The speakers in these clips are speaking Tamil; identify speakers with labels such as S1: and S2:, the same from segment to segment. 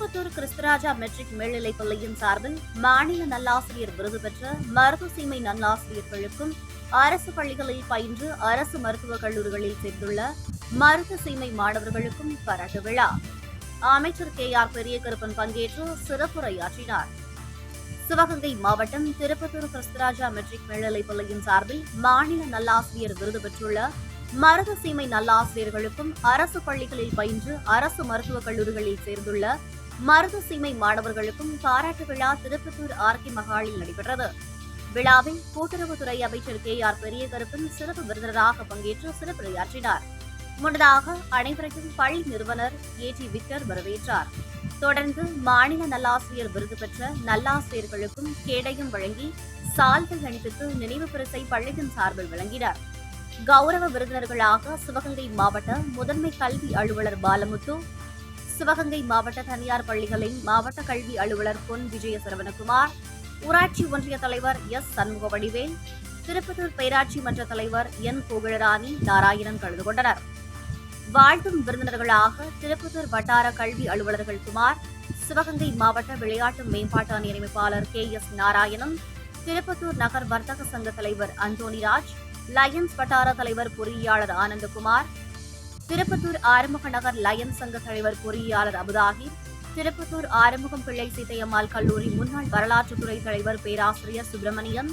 S1: திருப்பத்தூர் கிறிஸ்தராஜா மெட்ரிக் மேல்நிலைப் பள்ளியின் சார்பில் மாநில நல்லாசிரியர் விருது பெற்ற மருத்துவ சீமை நல்லாசிரியர்களுக்கும் அரசு பள்ளிகளில் பயின்று அரசு மருத்துவக் கல்லூரிகளில் சேர்ந்துள்ள மருத்துவ சீமை மாணவர்களுக்கும் பாராட்டு விழா. அமைச்சர் கே ஆர் பெரியகருப்பன் பங்கேற்று சிறப்புரையாற்றினார். சிவகங்கை மாவட்டம் திருப்பத்தூர் கிறிஸ்தராஜா மெட்ரிக் மேல்நிலைப் பள்ளியின் சார்பில் மாநில நல்லாசிரியர் விருது பெற்றுள்ள மருத சீமை நல்லாசிரியர்களுக்கும் அரசு பள்ளிகளில் பயின்று அரசு மருத்துவக் கல்லூரிகளில் சேர்ந்துள்ள மருத சீமை மாணவர்களுக்கும் பாராட்டு விழா திருப்பத்தூர் ஆர்கே மகாலில் நடைபெற்றது. விழாவில் கூட்டுறவுத்துறை அமைச்சர் கே ஆர் பெரியகருப்பன் சிறப்பு விருந்தினராக பங்கேற்று சிறப்புரையாற்றினார். முன்னதாக அனைவரையும் பள்ளி நிறுவனர் ஏ டி விக்டர் வரவேற்றார். தொடர்ந்து மாநில நல்லாசிரியர் விருது பெற்ற நல்லாசிரியர்களுக்கும் கேடயம் வழங்கி சால்வை அணிவித்து நினைவு பரிசை பள்ளியின் சார்பில் வழங்கினார். கௌரவ விருந்தினர்களாக சிவகங்கை மாவட்ட முதன்மை கல்வி அலுவலர் பாலமுத்து சிவகங்கை மாவட்ட தனியார் பள்ளிகளின் மாவட்ட கல்வி அலுவலர் பொன் விஜய சரவணகுமார் ஊராட்சி ஒன்றிய தலைவர் எஸ் சண்முக வடிவேல் திருப்பத்தூர் பேராட்சி மன்ற தலைவர் என் கோகிழராணி நாராயணன் கலந்து கொண்டனர். வாழ்த்தும் விருந்தினர்களாக திருப்பத்தூர் வட்டார கல்வி அலுவலர்கள் குமார் சிவகங்கை மாவட்ட விளையாட்டு மேம்பாட்டு அணி அமைப்பாளர் கே எஸ் நாராயணன் திருப்பத்தூர் நகர் வர்த்தக சங்க தலைவர் அந்தோணிராஜ் லயன்ஸ் வட்டார தலைவர் பொறியாளர் ஆனந்தகுமார் திருப்பத்தூர் ஆறுமுக நகர் லயன் சங்க தலைவர் பொறியாளர் அபுதாகி திருப்பத்தூர் ஆறுமுகம் பிள்ளை சீதையம்மாள் கல்லூரி முன்னாள் வரலாற்றுத்துறை தலைவர் பேராசிரியர் சுப்பிரமணியன்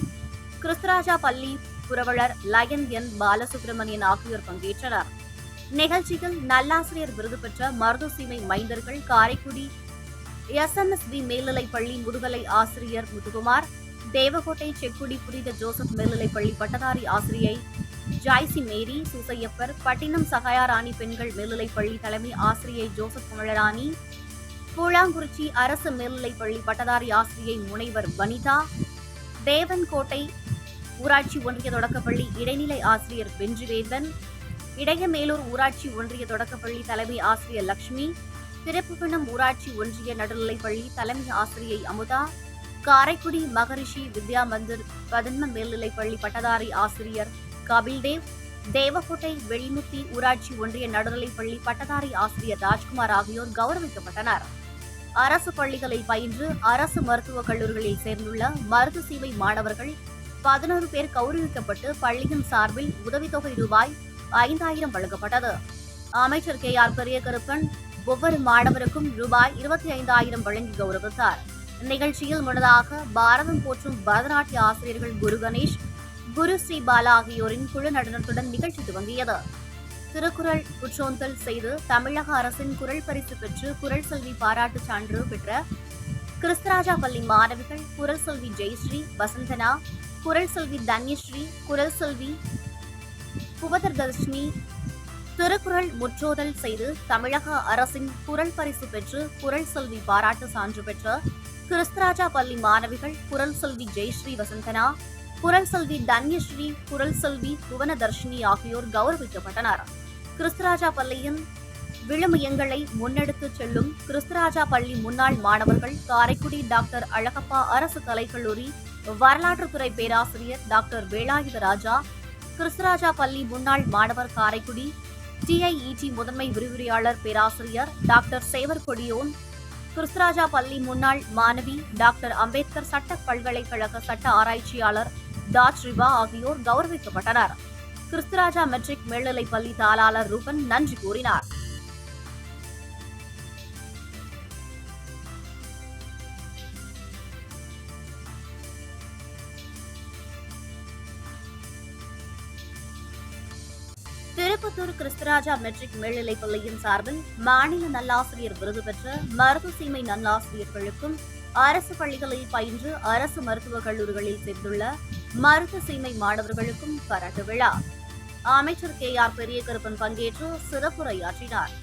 S1: கிறிஸ்தராஜா பள்ளி புரவலர் லயன் என் பாலசுப்பிரமணியன் ஆகியோர் பங்கேற்றனர். நிகழ்ச்சியில் நல்லாசிரியர் விருது பெற்ற மருதுசீமை மைந்தர்கள் Karaikudi S N S P மேல்நிலைப் பள்ளி முதுகலை ஆசிரியர் முத்துகுமார் தேவகோட்டை செக்குடி புனித ஜோசப் மேல்நிலைப் பள்ளி பட்டதாரி ஆசிரியை ஜாய்சி மேரி சூசையப்பர் பட்டினம் சகாயாராணி பெண்கள் மேல்நிலைப் பள்ளி தலைமை ஆசிரியை ஜோசப் கமலராணி கூழாங்குறிச்சி அரசு மேல்நிலைப் பள்ளி பட்டதாரி ஆசிரியை முனைவர் வனிதா தேவன்கோட்டை ஊராட்சி ஒன்றிய தொடக்கப்பள்ளி இடைநிலை ஆசிரியர் வென்றிவேந்தன் இடையமேலூர் ஊராட்சி ஒன்றிய தொடக்கப்பள்ளி தலைமை ஆசிரியர் லக்ஷ்மி திருப்புவனம் ஊராட்சி ஒன்றிய நடுநிலைப்பள்ளி தலைமை ஆசிரியை அமுதா காரைக்குடி மகரிஷி வித்யா மந்திர் பதன்ம மேல்நிலைப்பள்ளி பட்டதாரி ஆசிரியர் கபில்தேவ் தேவக்கோட்டை வெளிமுத்தி ஊராட்சி ஒன்றிய நடுநிலைப்பள்ளி பட்டதாரி ஆசிரியர் ராஜ்குமார் ஆகியோர் கௌரவிக்கப்பட்டனர். அரசு பள்ளிகளில் பயின்று அரசு மருத்துவக் கல்லூரிகளில் சேர்ந்துள்ள மருத்துவ சேவை மாணவர்கள் பதினோரு பேர் கௌரவிக்கப்பட்டு பள்ளியின் சார்பில் உதவித்தொகை ரூபாய் ஐந்தாயிரம் வழங்கப்பட்டது. அமைச்சர் கே. ஆர். பெரியகருப்பன் ஒவ்வொரு மாணவருக்கும் ரூபாய் இருபத்தி ஐந்தாயிரம் வழங்கி கௌரவித்தார். நிகழ்ச்சியில் முன்னதாக பாரதம் போற்றும் பரதநாட்டிய ஆசிரியர்கள் குரு கணேஷ் குரு ஸ்ரீ பாலா ஆகியோரின் குழு நடனத்துடன் நிகழ்ச்சி துவங்கியது. திருக்குறள் குற்றோந்தல் செய்து தமிழக அரசின் குரல் பரிசு பெற்று குரல் செல்வி பாராட்டு சான்று பெற்ற கிறிஸ்தராஜா பள்ளி மாணவிகள் குரல் செல்வி ஜெயஸ்ரீ வசந்தனா குரல் செல்வி தன்யஸ்ரீ குரல் செல்வி புவதர்தர்ஷினி திருக்குறள் முற்றோதல் செய்து தமிழக அரசின் குரல் பரிசு பெற்று குரல் செல்வி பாராட்டு சான்று பெற்ற கிறிஸ்தராஜா பள்ளி மாணவிகள் குரல் செல்வி ஜெயஸ்ரீ வசந்தனா குரல் செல்வி தன்யஸ்ரீ குரல் செல்வி புவனதர்ஷினி ஆகியோர் கௌரவிக்கப்பட்டனர். கிறிஸ்தராஜா பள்ளியின் விழுமியங்களை முன்னெடுத்துச் செல்லும் கிறிஸ்தராஜா பள்ளி முன்னாள் மாணவர்கள் காரைக்குடி டாக்டர் அழகப்பா அரசு கலைக்கல்லூரி வரலாற்றுத்துறை பேராசிரியர் டாக்டர் வேலாயுத ராஜா கிறிஸ்தராஜா பள்ளி முன்னாள் மாணவர் காரைக்குடி டிஐஇடி முதன்மை விரிவுரையாளர் பேராசிரியர் டாக்டர் சேவர் கொடியோன் கிறிஸ்தராஜா பள்ளி முன்னாள் மாணவி டாக்டர் அம்பேத்கர் சட்ட பல்கலைக்கழக சட்ட ஆராய்ச்சியாளர் டாட் ரிவா ஆகியோர் கௌரவிக்கப்பட்டனர். கிறிஸ்துராஜா மெட்ரிக் மேல்நிலைப் பள்ளி தாளாளர் ரூபன் நன்றி கூறினார். திருப்பத்தூர் கிறிஸ்துராஜா மெட்ரிக் மேல்நிலைப் பள்ளியின் சார்பில் மாநில நல்லாசிரியர் விருது பெற்ற மருத்துவ சீமை நல்லாசிரியர்களுக்கும் அரசு பள்ளிகளில் பயின்று அரசு மருத்துவக் கல்லூரிகளில் சேர்ந்துள்ள மருத சீமை மாணவர்களுக்கும் பாராட்டு விழா. அமைச்சர் கே ஆர் பெரியகருப்பன் பங்கேற்று சிறப்புரையாற்றினார்.